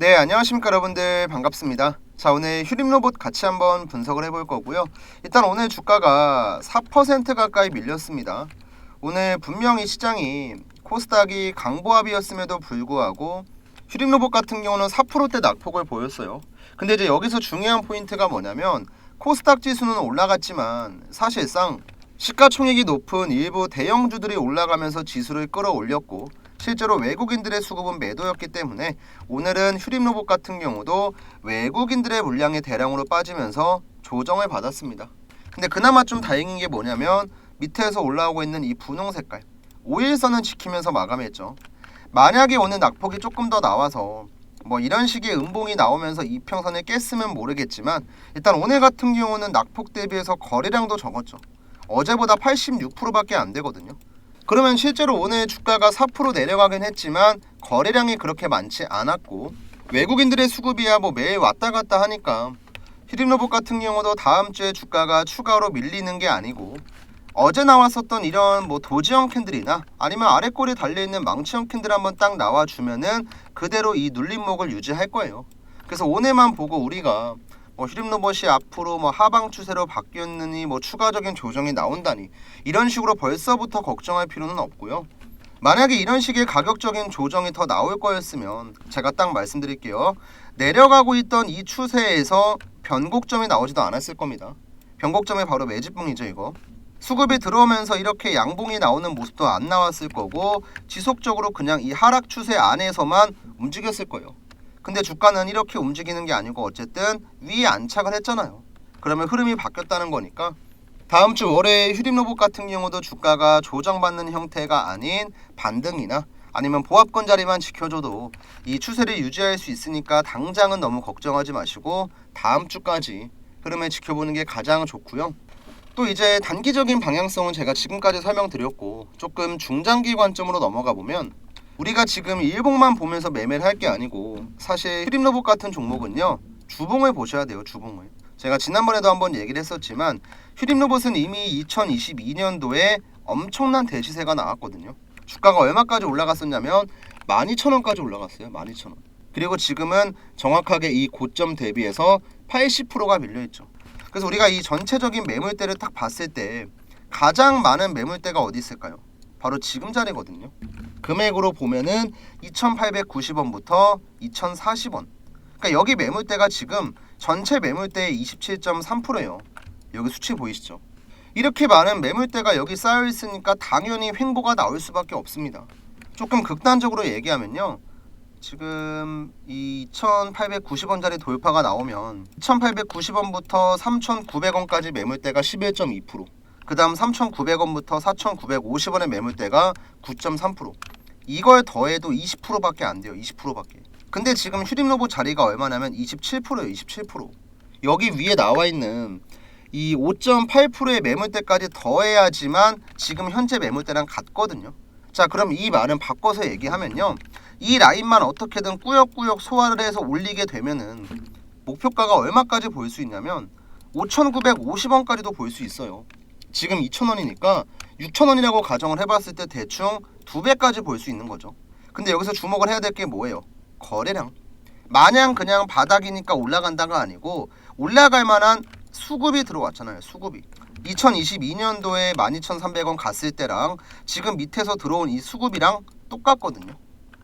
네, 안녕하십니까 여러분들 반갑습니다. 자, 오늘 휴림 로봇 같이 한번 분석을 해볼 거고요. 일단 오늘 주가가 4% 가까이 밀렸습니다. 오늘 분명히 시장이 코스닥이 강보합이었음에도 불구하고 휴림 로봇 같은 경우는 4%대 낙폭을 보였어요. 근데 이제 여기서 중요한 포인트가 뭐냐면 코스닥 지수는 올라갔지만 사실상 시가총액이 높은 일부 대형주들이 올라가면서 지수를 끌어올렸고 실제로 외국인들의 수급은 매도였기 때문에 오늘은 휴림 로봇 같은 경우도 외국인들의 물량이 대량으로 빠지면서 조정을 받았습니다. 근데 그나마 좀 다행인 게 뭐냐면 밑에서 올라오고 있는 이 분홍 색깔 5일선은 지키면서 마감했죠. 만약에 오늘 낙폭이 조금 더 나와서 뭐 이런 식의 음봉이 나오면서 이평선을 깼으면 모르겠지만 일단 오늘 같은 경우는 낙폭 대비해서 거래량도 적었죠. 어제보다 86%밖에 안 되거든요. 그러면 실제로 오늘 주가가 4% 내려가긴 했지만 거래량이 그렇게 많지 않았고 외국인들의 수급이야 뭐 매일 왔다 갔다 하니까 히림로봇 같은 경우도 다음 주에 주가가 추가로 밀리는 게 아니고 어제 나왔었던 이런 뭐 도지형 캔들이나 아니면 아래 꼬리에 달려 있는 망치형 캔들 한번 딱 나와 주면은 그대로 이 눌림목을 유지할 거예요. 그래서 오늘만 보고 우리가 뭐 휴림 로봇이 앞으로 뭐 하방 추세로 바뀌었느니 뭐 추가적인 조정이 나온다니 이런 식으로 벌써부터 걱정할 필요는 없고요. 만약에 이런 식의 가격적인 조정이 더 나올 거였으면 제가 딱 말씀드릴게요. 내려가고 있던 이 추세에서 변곡점이 나오지도 않았을 겁니다. 변곡점이 바로 매집봉이죠, 이거. 수급이 들어오면서 이렇게 양봉이 나오는 모습도 안 나왔을 거고 지속적으로 그냥 이 하락 추세 안에서만 움직였을 거예요. 근데 주가는 이렇게 움직이는 게 아니고 어쨌든 위에 안착을 했잖아요. 그러면 흐름이 바뀌었다는 거니까 다음 주 월요일 휴림 로봇 같은 경우도 주가가 조정받는 형태가 아닌 반등이나 아니면 보합권 자리만 지켜줘도 이 추세를 유지할 수 있으니까 당장은 너무 걱정하지 마시고 다음 주까지 흐름을 지켜보는 게 가장 좋고요. 또 이제 단기적인 방향성은 제가 지금까지 설명드렸고 조금 중장기 관점으로 넘어가 보면 우리가 지금 일봉만 보면서 매매를 할 게 아니고 사실 휴림 로봇 같은 종목은요 주봉을 보셔야 돼요 주봉을. 제가 지난번에도 한번 얘기를 했었지만 휴림 로봇은 이미 2022년도에 엄청난 대시세가 나왔거든요. 주가가 얼마까지 올라갔었냐면 12,000원까지 올라갔어요 12,000원. 그리고 지금은 정확하게 이 고점 대비해서 80%가 밀려있죠. 그래서 우리가 이 전체적인 매물대를 딱 봤을 때 가장 많은 매물대가 어디 있을까요? 바로 지금 자리거든요. 금액으로 보면은 2,890원부터 2,040원. 그러니까 여기 매물대가 지금 전체 매물대의 27.3%예요. 여기 수치 보이시죠? 이렇게 많은 매물대가 여기 쌓여 있으니까 당연히 횡보가 나올 수밖에 없습니다. 조금 극단적으로 얘기하면요. 지금 이 2,890원짜리 돌파가 나오면 2,890원부터 3,900원까지 매물대가 11.2%, 그 다음 3,900원부터 4,950원의 매물대가 9.3%. 이걸 더해도 20%밖에 안 돼요. 20%밖에. 근데 지금 휴림 로봇 자리가 얼마냐면 27%예요. 27%. 여기 위에 나와 있는 이 5.8%의 매물대까지 더해야지만 지금 현재 매물대랑 같거든요. 자, 그럼 이 말은 바꿔서 얘기하면요. 이 라인만 어떻게든 꾸역꾸역 소화를 해서 올리게 되면은 목표가가 얼마까지 볼 수 있냐면 5,950원까지도 볼 수 있어요. 지금 2,000원이니까 6,000원이라고 가정을 해봤을 때 대충 두 배까지 볼 수 있는 거죠. 근데 여기서 주목을 해야 될 게 뭐예요? 거래량. 마냥 그냥 바닥이니까 올라간다가 아니고 올라갈 만한 수급이 들어왔잖아요. 수급이. 2022년도에 12,300원 갔을 때랑 지금 밑에서 들어온 이 수급이랑 똑같거든요.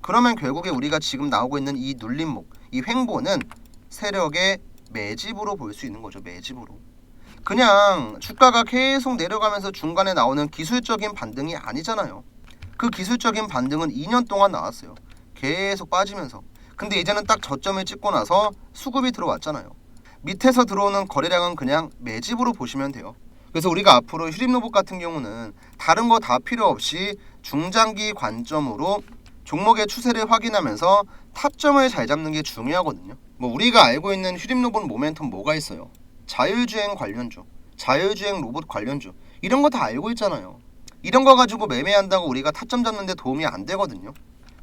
그러면 결국에 우리가 지금 나오고 있는 이 눌림목, 이 횡보는 세력의 매집으로 볼 수 있는 거죠. 매집으로. 그냥 주가가 계속 내려가면서 중간에 나오는 기술적인 반등이 아니잖아요. 그 기술적인 반등은 2년 동안 나왔어요. 계속 빠지면서. 근데 이제는 딱 저점을 찍고 나서 수급이 들어왔잖아요. 밑에서 들어오는 거래량은 그냥 매집으로 보시면 돼요. 그래서 우리가 앞으로 휴림 로봇 같은 경우는 다른 거 다 필요 없이 중장기 관점으로 종목의 추세를 확인하면서 타점을 잘 잡는 게 중요하거든요. 뭐 우리가 알고 있는 휴림 로봇 모멘텀 뭐가 있어요? 자율주행 관련주, 자율주행 로봇 관련주 이런 거 다 알고 있잖아요. 이런 거 가지고 매매한다고 우리가 타점 잡는데 도움이 안 되거든요.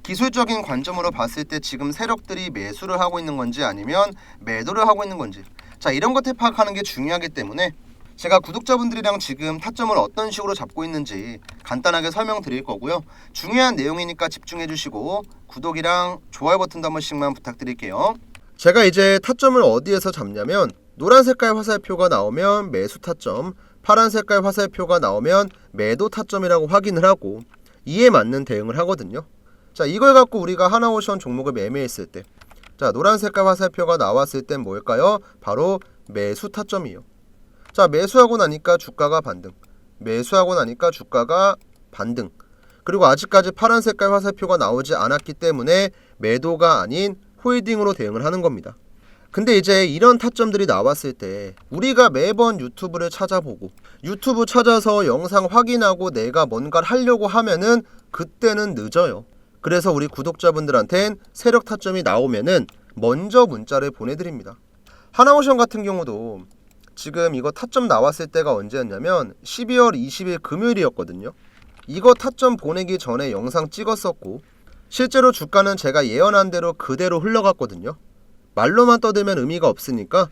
기술적인 관점으로 봤을 때 지금 세력들이 매수를 하고 있는 건지 아니면 매도를 하고 있는 건지 자 이런 것들 파악하는 게 중요하기 때문에 제가 구독자분들이랑 지금 타점을 어떤 식으로 잡고 있는지 간단하게 설명드릴 거고요. 중요한 내용이니까 집중해 주시고 구독이랑 좋아요 버튼도 한 번씩만 부탁드릴게요. 제가 이제 타점을 어디에서 잡냐면 노란 색깔 화살표가 나오면 매수 타점, 파란 색깔 화살표가 나오면 매도 타점이라고 확인을 하고 이에 맞는 대응을 하거든요. 자, 이걸 갖고 우리가 하나오션 종목을 매매했을 때 자, 노란 색깔 화살표가 나왔을 땐 뭘까요? 바로 매수 타점이요. 자, 매수하고 나니까 주가가 반등. 매수하고 나니까 주가가 반등. 그리고 아직까지 파란 색깔 화살표가 나오지 않았기 때문에 매도가 아닌 홀딩으로 대응을 하는 겁니다. 근데 이제 이런 타점들이 나왔을 때 우리가 매번 유튜브를 찾아보고 유튜브 찾아서 영상 확인하고 내가 뭔가를 하려고 하면은 그때는 늦어요. 그래서 우리 구독자분들한텐 세력 타점이 나오면은 먼저 문자를 보내드립니다. 하나오션 같은 경우도 지금 이거 타점 나왔을 때가 언제였냐면 12월 20일 금요일이었거든요. 이거 타점 보내기 전에 영상 찍었었고 실제로 주가는 제가 예언한 대로 그대로 흘러갔거든요. 말로만 떠들면 의미가 없으니까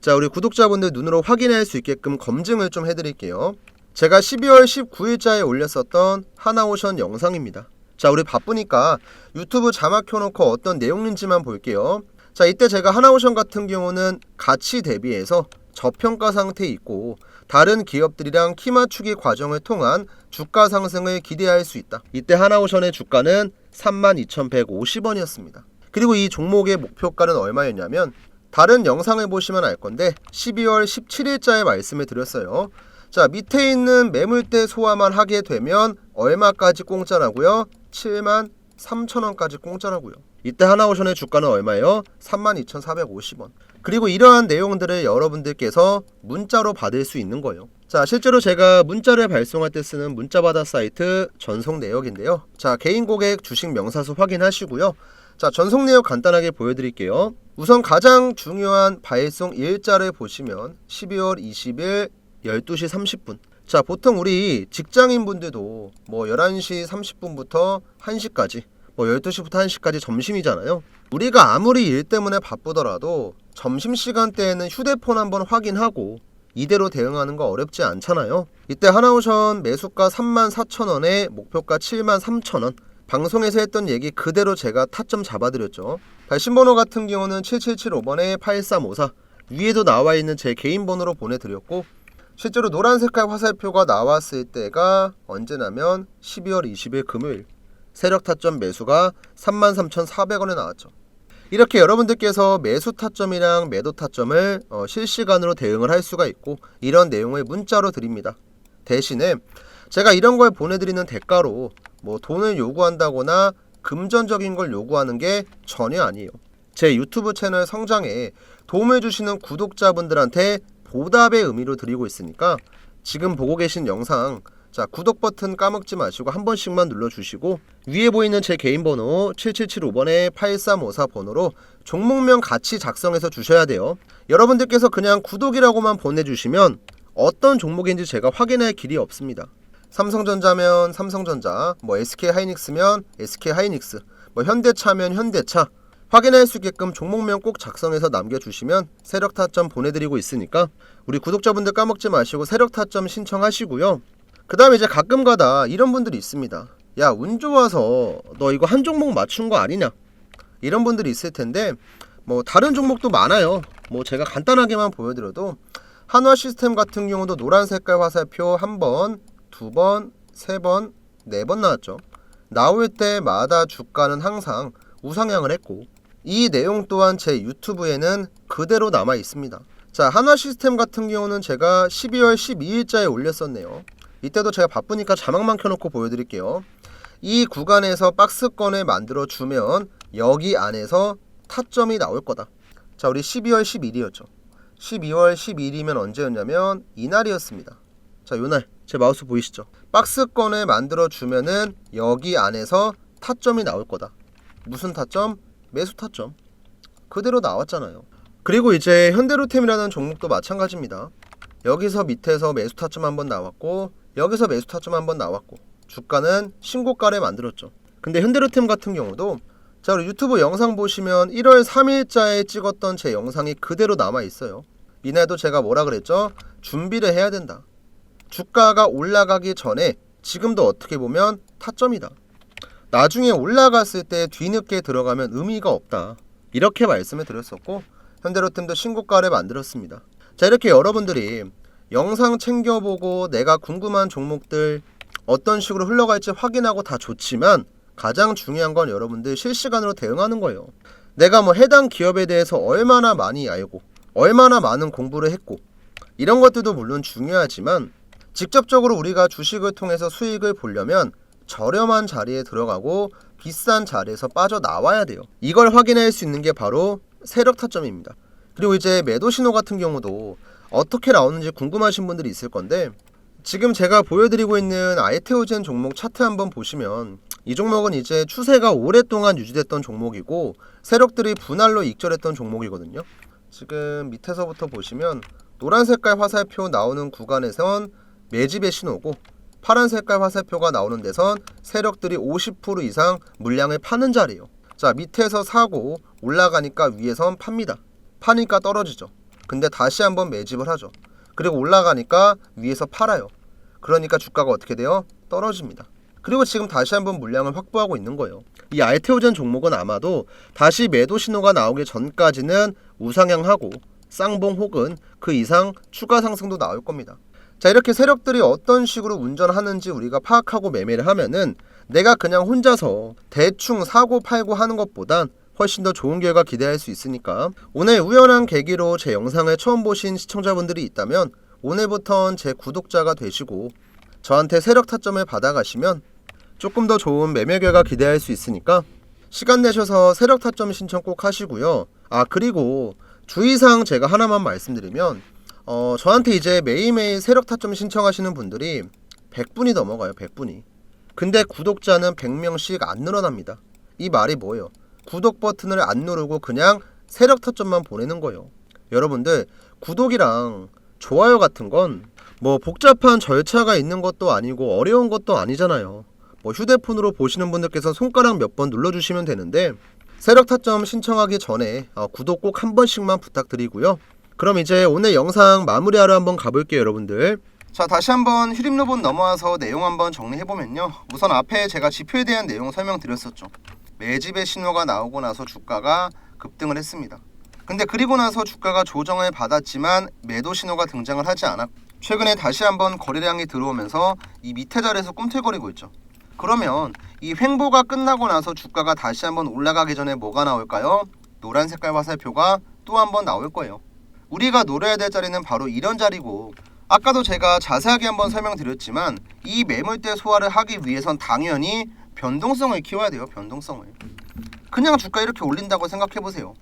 자 우리 구독자분들 눈으로 확인할 수 있게끔 검증을 좀 해드릴게요. 제가 12월 19일자에 올렸었던 하나오션 영상입니다. 자 우리 바쁘니까 유튜브 자막 켜놓고 어떤 내용인지만 볼게요. 자 이때 제가 하나오션 같은 경우는 가치 대비해서 저평가 상태에 있고 다른 기업들이랑 키 맞추기 과정을 통한 주가 상승을 기대할 수 있다. 이때 하나오션의 주가는 32,150원이었습니다. 그리고 이 종목의 목표가는 얼마였냐면 다른 영상을 보시면 알 건데 12월 17일자에 말씀을 드렸어요. 자 밑에 있는 매물대 소화만 하게 되면 얼마까지 공짜라고요? 7만 3천원까지 공짜라고요. 이때 하나오션의 주가는 얼마예요? 32,450원. 그리고 이러한 내용들을 여러분들께서 문자로 받을 수 있는 거예요. 자, 실제로 제가 문자를 발송할 때 쓰는 문자받아 사이트 전송 내역인데요. 자, 개인 고객 주식 명사수 확인하시고요. 자, 전송 내역 간단하게 보여드릴게요. 우선 가장 중요한 발송 일자를 보시면 12월 20일 12시 30분. 자, 보통 우리 직장인 분들도 뭐 11시 30분부터 1시까지, 뭐 12시부터 1시까지 점심이잖아요. 우리가 아무리 일 때문에 바쁘더라도 점심시간 대에는 휴대폰 한번 확인하고 이대로 대응하는 거 어렵지 않잖아요. 이때 하나오션 매수가 34,000원에 목표가 73,000원. 방송에서 했던 얘기 그대로 제가 타점 잡아드렸죠. 발신번호 같은 경우는 7775번에 8354. 위에도 나와 있는 제 개인 번호로 보내드렸고 실제로 노란 색깔 화살표가 나왔을 때가 언제냐면 12월 20일 금요일 세력 타점 매수가 33,400원에 나왔죠. 이렇게 여러분들께서 매수 타점이랑 매도 타점을 어, 실시간으로 대응을 할 수가 있고 이런 내용을 문자로 드립니다. 대신에 제가 이런 걸 보내드리는 대가로 뭐 돈을 요구한다거나 금전적인 걸 요구하는 게 전혀 아니에요. 제 유튜브 채널 성장에 도움을 주시는 구독자분들한테 보답의 의미로 드리고 있으니까 지금 보고 계신 영상 자 구독 버튼 까먹지 마시고 한 번씩만 눌러주시고 위에 보이는 제 개인 번호 7775번에 8354 번호로 종목명 같이 작성해서 주셔야 돼요. 여러분들께서 그냥 구독이라고만 보내주시면 어떤 종목인지 제가 확인할 길이 없습니다. 삼성전자면 삼성전자, 뭐 SK 하이닉스면 SK 하이닉스, 뭐 현대차면 현대차 확인할 수 있게끔 종목명 꼭 작성해서 남겨주시면 세력 타점 보내드리고 있으니까 우리 구독자분들 까먹지 마시고 세력 타점 신청하시고요. 그 다음에 이제 가끔 가다 이런 분들이 있습니다. 야, 운 좋아서 너 이거 한 종목 맞춘 거 아니냐? 이런 분들이 있을 텐데, 뭐, 다른 종목도 많아요. 뭐, 제가 간단하게만 보여드려도, 한화 시스템 같은 경우도 노란 색깔 화살표 한 번, 두 번, 세 번, 네 번 나왔죠. 나올 때마다 주가는 항상 우상향을 했고, 이 내용 또한 제 유튜브에는 그대로 남아 있습니다. 자, 한화 시스템 같은 경우는 제가 12월 12일자에 올렸었네요. 이때도 제가 바쁘니까 자막만 켜놓고 보여드릴게요. 이 구간에서 박스권을 만들어 주면 여기 안에서 타점이 나올 거다. 자, 우리 12월 10일이었죠. 12월 10일이면 언제였냐면 이날이었습니다. 자, 요날 제 마우스 보이시죠? 박스권을 만들어 주면은 여기 안에서 타점이 나올 거다. 무슨 타점? 매수 타점. 그대로 나왔잖아요. 그리고 이제 현대로템이라는 종목도 마찬가지입니다. 여기서 밑에서 매수 타점 한번 나왔고 여기서 매수 타점 한번 나왔고 주가는 신고가를 만들었죠. 근데 현대로템 같은 경우도 자 우리 유튜브 영상 보시면 1월 3일자에 찍었던 제 영상이 그대로 남아 있어요. 이날도 제가 뭐라 그랬죠? 준비를 해야 된다. 주가가 올라가기 전에 지금도 어떻게 보면 타점이다. 나중에 올라갔을 때 뒤늦게 들어가면 의미가 없다. 이렇게 말씀을 드렸었고 현대로템도 신고가를 만들었습니다. 자 이렇게 여러분들이 영상 챙겨보고 내가 궁금한 종목들 어떤 식으로 흘러갈지 확인하고 다 좋지만 가장 중요한 건 여러분들 실시간으로 대응하는 거예요. 내가 뭐 해당 기업에 대해서 얼마나 많이 알고 얼마나 많은 공부를 했고 이런 것들도 물론 중요하지만 직접적으로 우리가 주식을 통해서 수익을 보려면 저렴한 자리에 들어가고 비싼 자리에서 빠져나와야 돼요. 이걸 확인할 수 있는 게 바로 세력 타점입니다. 그리고 이제 매도 신호 같은 경우도 어떻게 나오는지 궁금하신 분들이 있을 건데 지금 제가 보여드리고 있는 아이테오젠 종목 차트 한번 보시면 이 종목은 이제 추세가 오랫동안 유지됐던 종목이고 세력들이 분할로 익절했던 종목이거든요. 지금 밑에서부터 보시면 노란 색깔 화살표 나오는 구간에선 매집의 신호고 파란 색깔 화살표가 나오는 데선 세력들이 50% 이상 물량을 파는 자리예요. 자 밑에서 사고 올라가니까 위에선 팝니다. 파니까 떨어지죠. 근데 다시 한번 매집을 하죠. 그리고 올라가니까 위에서 팔아요. 그러니까 주가가 어떻게 돼요? 떨어집니다. 그리고 지금 다시 한번 물량을 확보하고 있는 거예요. 이 알테오젠 종목은 아마도 다시 매도 신호가 나오기 전까지는 우상향하고 쌍봉 혹은 그 이상 추가 상승도 나올 겁니다. 자 이렇게 세력들이 어떤 식으로 운전하는지 우리가 파악하고 매매를 하면은 내가 그냥 혼자서 대충 사고 팔고 하는 것보단 훨씬 더 좋은 결과 기대할 수 있으니까 오늘 우연한 계기로 제 영상을 처음 보신 시청자분들이 있다면 오늘부턴 제 구독자가 되시고 저한테 세력 타점을 받아가시면 조금 더 좋은 매매 결과 기대할 수 있으니까 시간 내셔서 세력 타점 신청 꼭 하시고요. 아 그리고 주의사항 제가 하나만 말씀드리면 어 저한테 이제 매일매일 세력 타점 신청하시는 분들이 100분이 넘어가요. 100분이. 근데 구독자는 100명씩 안 늘어납니다. 이 말이 뭐예요? 구독 버튼을 안 누르고 그냥 세력 타점만 보내는 거예요. 여러분들 구독이랑 좋아요 같은 건 뭐 복잡한 절차가 있는 것도 아니고 어려운 것도 아니잖아요. 뭐 휴대폰으로 보시는 분들께서 손가락 몇 번 눌러주시면 되는데 세력 타점 신청하기 전에 어, 구독 꼭 한 번씩만 부탁드리고요. 그럼 이제 오늘 영상 마무리하러 한번 가볼게요, 여러분들. 자 다시 한번 휴림 로봇 넘어와서 내용 한번 정리해 보면요. 우선 앞에 제가 지표에 대한 내용 설명드렸었죠. 매집의 신호가 나오고 나서 주가가 급등을 했습니다. 근데 그리고 나서 주가가 조정을 받았지만 매도 신호가 등장을 하지 않았고 최근에 다시 한번 거래량이 들어오면서 이 밑에 자리에서 꿈틀거리고 있죠. 그러면 이 횡보가 끝나고 나서 주가가 다시 한번 올라가기 전에 뭐가 나올까요? 노란 색깔 화살표가 또 한번 나올 거예요. 우리가 노려야 될 자리는 바로 이런 자리고 아까도 제가 자세하게 한번 설명드렸지만 이 매물대 소화를 하기 위해선 당연히 변동성을 키워야 돼요. 변동성을. 그냥 주가 이렇게 올린다고 생각해 보세요.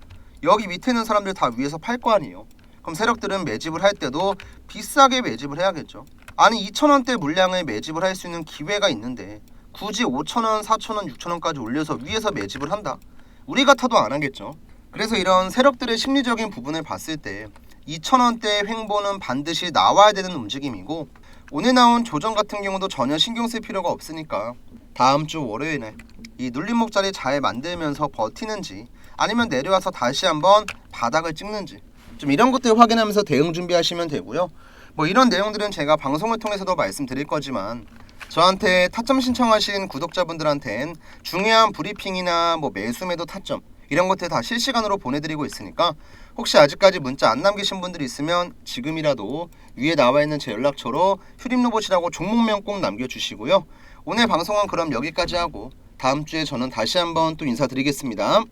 여기 밑에 있는 사람들 다 위에서 팔 거 아니에요. 그럼 세력들은 매집을 할 때도 비싸게 매집을 해야겠죠. 아니 2,000원대 물량을 매집을 할 수 있는 기회가 있는데 굳이 5,000원, 4,000원, 6,000원까지 올려서 위에서 매집을 한다. 우리 같아도 안 하겠죠. 그래서 이런 세력들의 심리적인 부분을 봤을 때 2,000원대 횡보는 반드시 나와야 되는 움직임이고 오늘 나온 조정 같은 경우도 전혀 신경 쓸 필요가 없으니까 다음 주 월요일에 이 눌림목 자리 잘 만들면서 버티는지 아니면 내려와서 다시 한번 바닥을 찍는지 좀 이런 것들 확인하면서 대응 준비하시면 되고요. 뭐 이런 내용들은 제가 방송을 통해서도 말씀드릴 거지만 저한테 타점 신청하신 구독자분들한텐 중요한 브리핑이나 뭐 매수 매도 타점 이런 것들 다 실시간으로 보내드리고 있으니까 혹시 아직까지 문자 안 남기신 분들이 있으면 지금이라도 위에 나와 있는 제 연락처로 휴림로봇이라고 종목명 꼭 남겨주시고요. 오늘 방송은 그럼 여기까지 하고 다음 주에 저는 다시 한번 또 인사드리겠습니다.